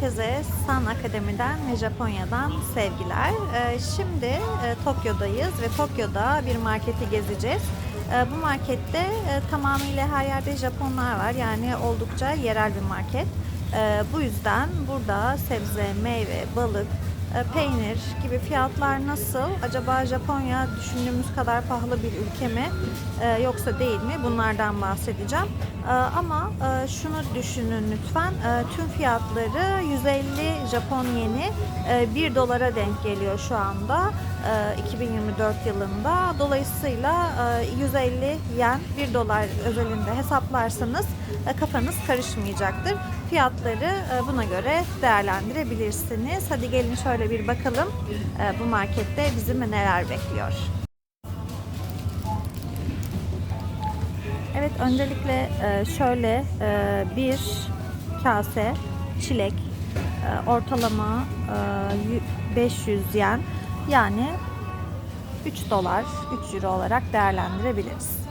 herkese San Akademi'den ve Japonya'dan sevgiler. Ee, Şimdi e, Tokyo'dayız ve Tokyo'da bir marketi gezeceğiz. Ee, Bu markette e, tamamıyla her yerde Japonlar var. Yani oldukça yerel bir market. Ee, Bu yüzden burada sebze, meyve, balık, peynir gibi fiyatlar nasıl? Acaba Japonya düşündüğümüz kadar pahalı bir ülke mi? E, yoksa değil mi? Bunlardan bahsedeceğim. E, ama e, şunu düşünün lütfen. E, tüm fiyatları 150 Japon yeni e, 1 dolara denk geliyor şu anda. e, 2024 yılında. Dolayısıyla e, 150 yen 1 dolar özelinde hesaplarsanız e, kafanız karışmayacaktır. Fiyatları e, buna göre değerlendirebilirsiniz. Hadi gelin şöyle bir bakalım e, bu markette bizi neler bekliyor. Evet öncelikle e, şöyle e, bir kase çilek ortalama e, 500 yen yani 3 dolar 3 euro olarak değerlendirebiliriz.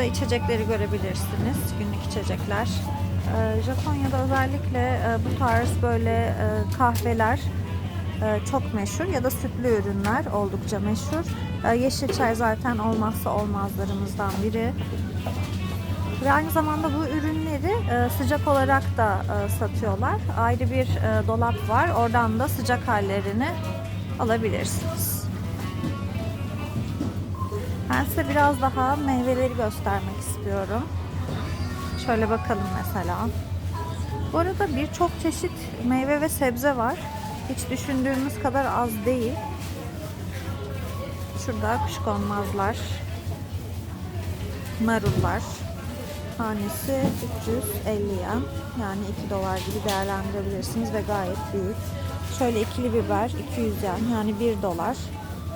Burada içecekleri görebilirsiniz. Günlük içecekler. Ee, Japonya'da özellikle e, bu tarz böyle e, kahveler e, çok meşhur ya da sütlü ürünler oldukça meşhur. Yeşil çay zaten olmazsa olmazlarımızdan biri. Ve aynı zamanda bu ürünleri sıcak olarak da satıyorlar. Ayrı bir dolap var. Oradan da sıcak hallerini alabilirsiniz. Ben size biraz daha meyveleri göstermek istiyorum. Şöyle bakalım mesela. Bu arada birçok çeşit meyve ve sebze var. Hiç düşündüğümüz kadar az değil. Şurada kuşkonmazlar, marullar. Tanesi 350 yen. Yani 2 dolar gibi değerlendirebilirsiniz ve gayet büyük. Şöyle ikili biber 200 yen yani 1 dolar.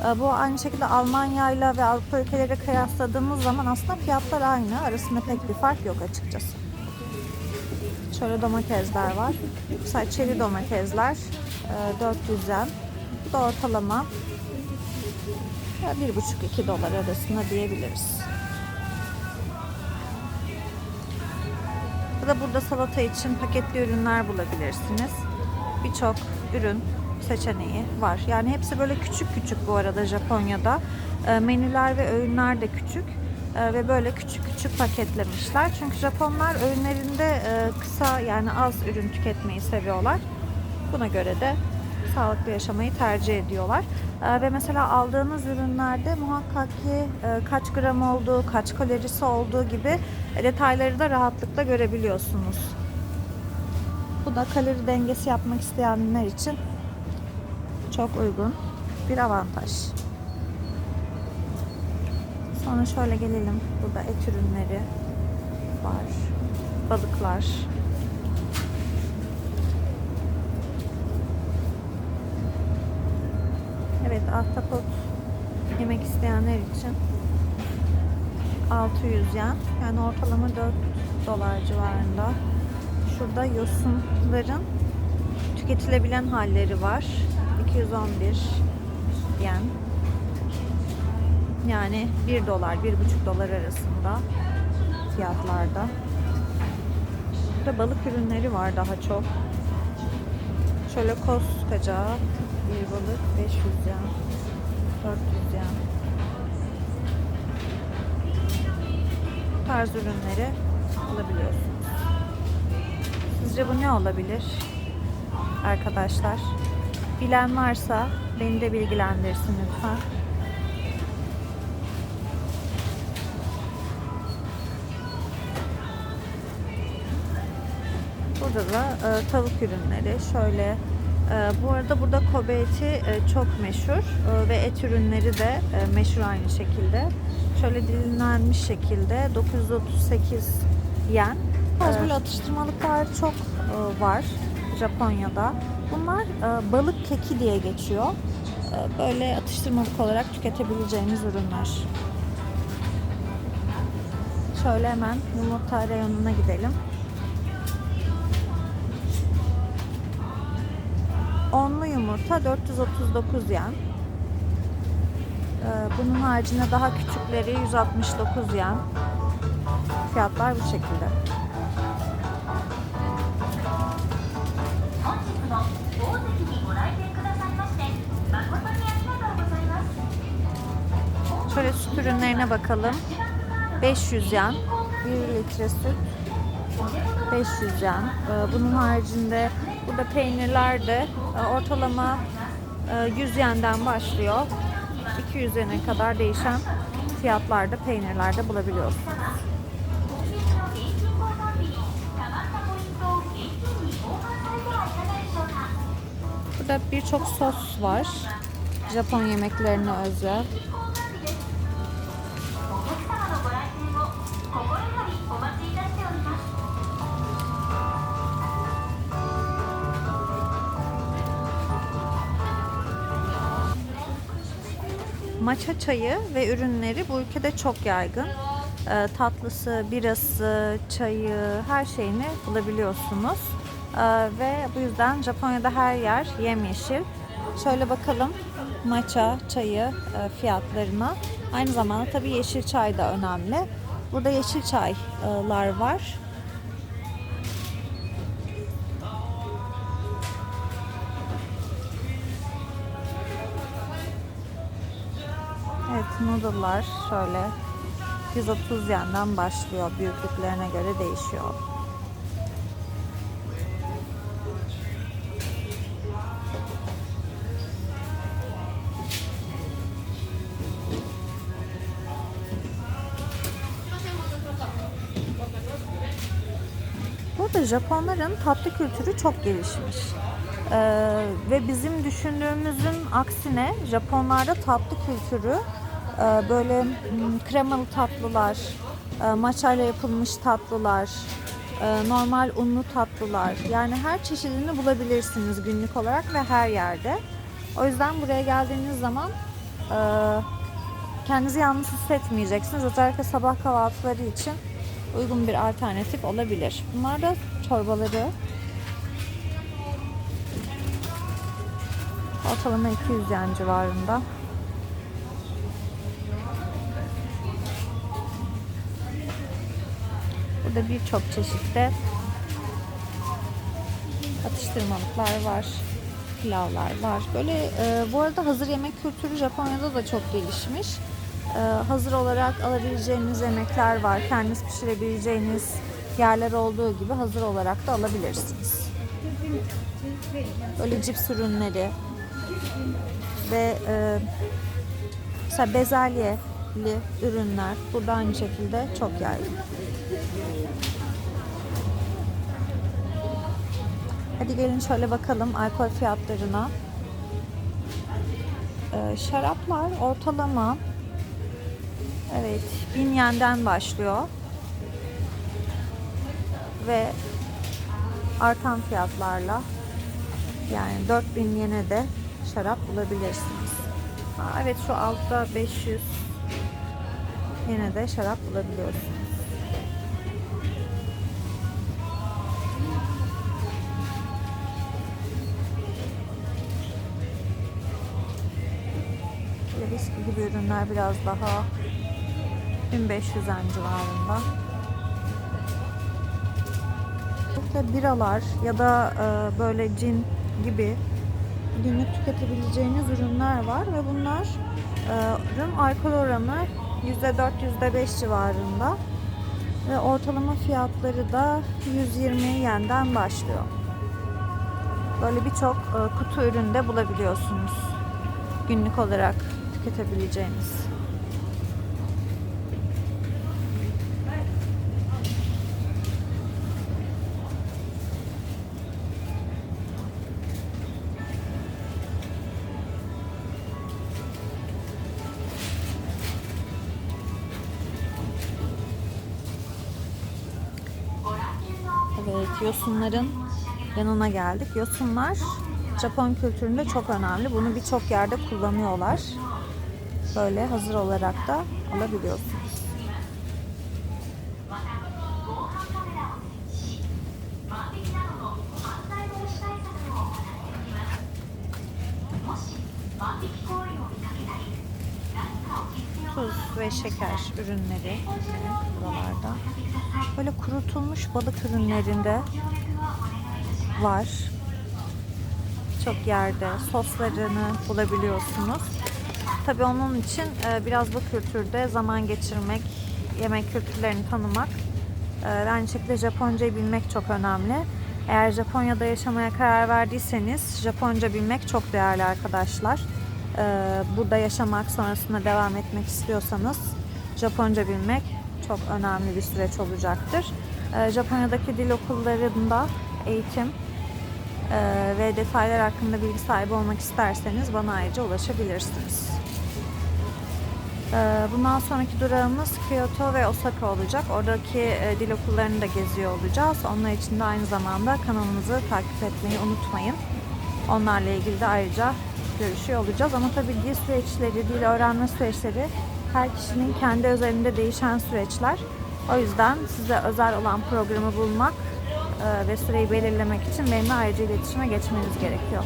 Ee, Bu aynı şekilde Almanya ile ve Avrupa ülkeleriyle kıyasladığımız zaman aslında fiyatlar aynı. Arasında pek bir fark yok açıkçası. Şöyle domatesler var. Mesela çeri domatesler e, 400 yen. Bu da ortalama 1,5-2 dolar arasında diyebiliriz. Ya da burada salata için paketli ürünler bulabilirsiniz. Birçok ürün seçeneği var. Yani hepsi böyle küçük küçük bu arada Japonya'da. E, menüler ve öğünler de küçük E, ve böyle küçük küçük paketlemişler. Çünkü Japonlar öğünlerinde e, kısa yani az ürün tüketmeyi seviyorlar. Buna göre de sağlıklı yaşamayı tercih ediyorlar. E, ve mesela aldığınız ürünlerde muhakkak ki e, kaç gram olduğu, kaç kalorisi olduğu gibi detayları da rahatlıkla görebiliyorsunuz. Bu da kalori dengesi yapmak isteyenler için çok uygun bir avantaj. Sonra şöyle gelelim. Burada et ürünleri var. Balıklar. Evet, ahtapot yemek isteyenler için 600 yen. Yani ortalama 4 dolar civarında. Şurada yosunların tüketilebilen halleri var. 211 yen. Yani 1 dolar, 1,5 dolar arasında fiyatlarda. Burada balık ürünleri var daha çok. Şöyle koskoca bir balık 500 yen, 400 yen. Bu tarz ürünleri alabiliyorsunuz. Sizce bu ne olabilir? Arkadaşlar. Bilen varsa beni de bilgilendirsin lütfen. Burada da e, tavuk ürünleri. Şöyle e, bu arada burada Kobe eti e, çok meşhur E, ve et ürünleri de e, meşhur aynı şekilde. Şöyle dilimlenmiş şekilde 938 yen. E, böyle atıştırmalıklar çok e, var Japonya'da. Bunlar e, balık keki diye geçiyor. E, böyle atıştırmalık olarak tüketebileceğiniz ürünler. Şöyle hemen yumurta reyonuna gidelim. Onlu yumurta 439 yen. Ee, Bunun haricinde daha küçükleri 169 yen. Fiyatlar bu şekilde. Şöyle süt ürünlerine bakalım. 500 yan. 1 litre süt. 500 yan. Ee, bunun haricinde burada peynirler de e, ortalama e, 100 yenden başlıyor. 200 yene kadar değişen fiyatlarda peynirlerde bulabiliyorsunuz. Burada birçok sos var. Japon yemeklerine özel. Matcha çayı ve ürünleri bu ülkede çok yaygın. Ee, tatlısı, birası, çayı, her şeyini bulabiliyorsunuz. Ee, ve bu yüzden Japonya'da her yer yemyeşil. Şöyle bakalım matcha çayı e, fiyatlarına. Aynı zamanda tabii yeşil çay da önemli. Burada yeşil çaylar var. Noodle'lar şöyle 130 yenden başlıyor. Büyüklüklerine göre değişiyor. Burada Japonların tatlı kültürü çok gelişmiş. Ee, ve bizim düşündüğümüzün aksine Japonlarda tatlı kültürü böyle mm, kremalı tatlılar, e, ile yapılmış tatlılar, e, normal unlu tatlılar yani her çeşidini bulabilirsiniz günlük olarak ve her yerde. O yüzden buraya geldiğiniz zaman e, kendinizi yalnız hissetmeyeceksiniz. Özellikle sabah kahvaltıları için uygun bir alternatif olabilir. Bunlar da çorbaları. Ortalama 200 yen civarında. Burada birçok çeşitte atıştırmalıklar var. Pilavlar var. Böyle e, bu arada hazır yemek kültürü Japonya'da da çok gelişmiş. E, hazır olarak alabileceğiniz yemekler var. Kendiniz pişirebileceğiniz yerler olduğu gibi hazır olarak da alabilirsiniz. Böyle cips ürünleri ve e, mesela bezelyeli ürünler burada aynı şekilde çok yaygın. Hadi gelin şöyle bakalım alkol fiyatlarına. Ee, şaraplar ortalama evet 1000 yenden başlıyor. Ve artan fiyatlarla yani 4000 yene de şarap bulabilirsiniz. Aa, evet şu altta 500 yine de şarap bulabiliyorsunuz. Böyle gibi ürünler biraz daha 1500 en civarında. Burada biralar ya da e, böyle cin gibi günlük tüketebileceğiniz ürünler var ve bunlar e, ürün alkol oranı %4 %5 civarında ve ortalama fiyatları da 120 yenden başlıyor. Böyle birçok e, kutu üründe bulabiliyorsunuz günlük olarak tüketebileceğiniz. Evet, yosunların yanına geldik. Yosunlar Japon kültüründe çok önemli. Bunu birçok yerde kullanıyorlar. Böyle hazır olarak da alabiliyorsunuz. 万引 Tuz ve şeker ürünleri buralarda. Böyle kurutulmuş balık ürünlerinde var. Çok yerde soslarını bulabiliyorsunuz. Tabii onun için e, biraz bu kültürde zaman geçirmek, yemek kültürlerini tanımak ve aynı şekilde Japoncayı bilmek çok önemli. Eğer Japonya'da yaşamaya karar verdiyseniz Japonca bilmek çok değerli arkadaşlar. E, Burada yaşamak sonrasında devam etmek istiyorsanız Japonca bilmek çok önemli bir süreç olacaktır. E, Japonya'daki dil okullarında eğitim ee, ve detaylar hakkında bilgi sahibi olmak isterseniz bana ayrıca ulaşabilirsiniz. Ee, bundan sonraki durağımız Kyoto ve Osaka olacak. Oradaki e, dil okullarını da geziyor olacağız. Onlar için de aynı zamanda kanalımızı takip etmeyi unutmayın. Onlarla ilgili de ayrıca görüşüyor olacağız. Ama tabii dil süreçleri, dil öğrenme süreçleri her kişinin kendi özelinde değişen süreçler. O yüzden size özel olan programı bulmak e, ve süreyi belirlemek için benimle ayrıca iletişime geçmeniz gerekiyor.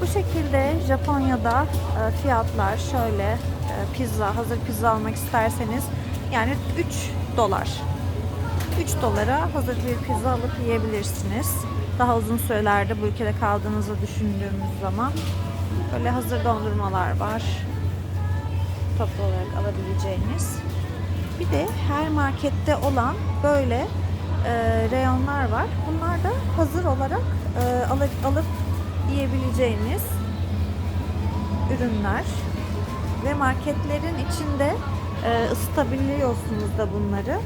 Bu şekilde Japonya'da e, fiyatlar şöyle e, pizza, hazır pizza almak isterseniz yani 3 dolar. 3 dolara hazır bir pizza alıp yiyebilirsiniz. Daha uzun sürelerde bu ülkede kaldığınızı düşündüğümüz zaman böyle hazır dondurmalar var. Toplu olarak alabileceğiniz. Bir de her markette olan böyle e, reyonlar var. Bunlar da hazır olarak e, alıp, alıp yiyebileceğiniz ürünler ve marketlerin içinde e, ısıtabiliyorsunuz da bunları.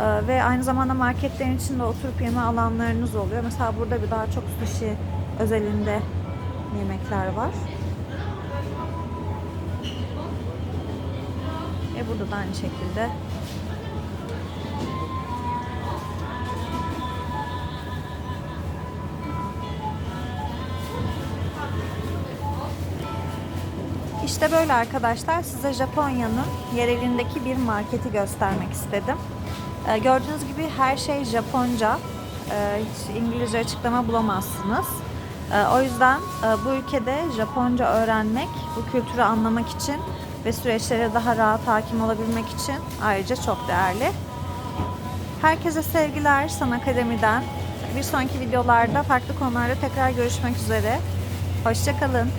E, ve aynı zamanda marketlerin içinde oturup yeme alanlarınız oluyor. Mesela burada bir daha çok sushi özelinde yemekler var. Ve burada da aynı şekilde İşte böyle arkadaşlar size Japonya'nın yerelindeki bir marketi göstermek istedim. Ee, gördüğünüz gibi her şey Japonca. Ee, hiç İngilizce açıklama bulamazsınız. Ee, o yüzden e, bu ülkede Japonca öğrenmek, bu kültürü anlamak için ve süreçlere daha rahat hakim olabilmek için ayrıca çok değerli. Herkese sevgiler San Akademi'den. Bir sonraki videolarda farklı konularda tekrar görüşmek üzere. Hoşçakalın.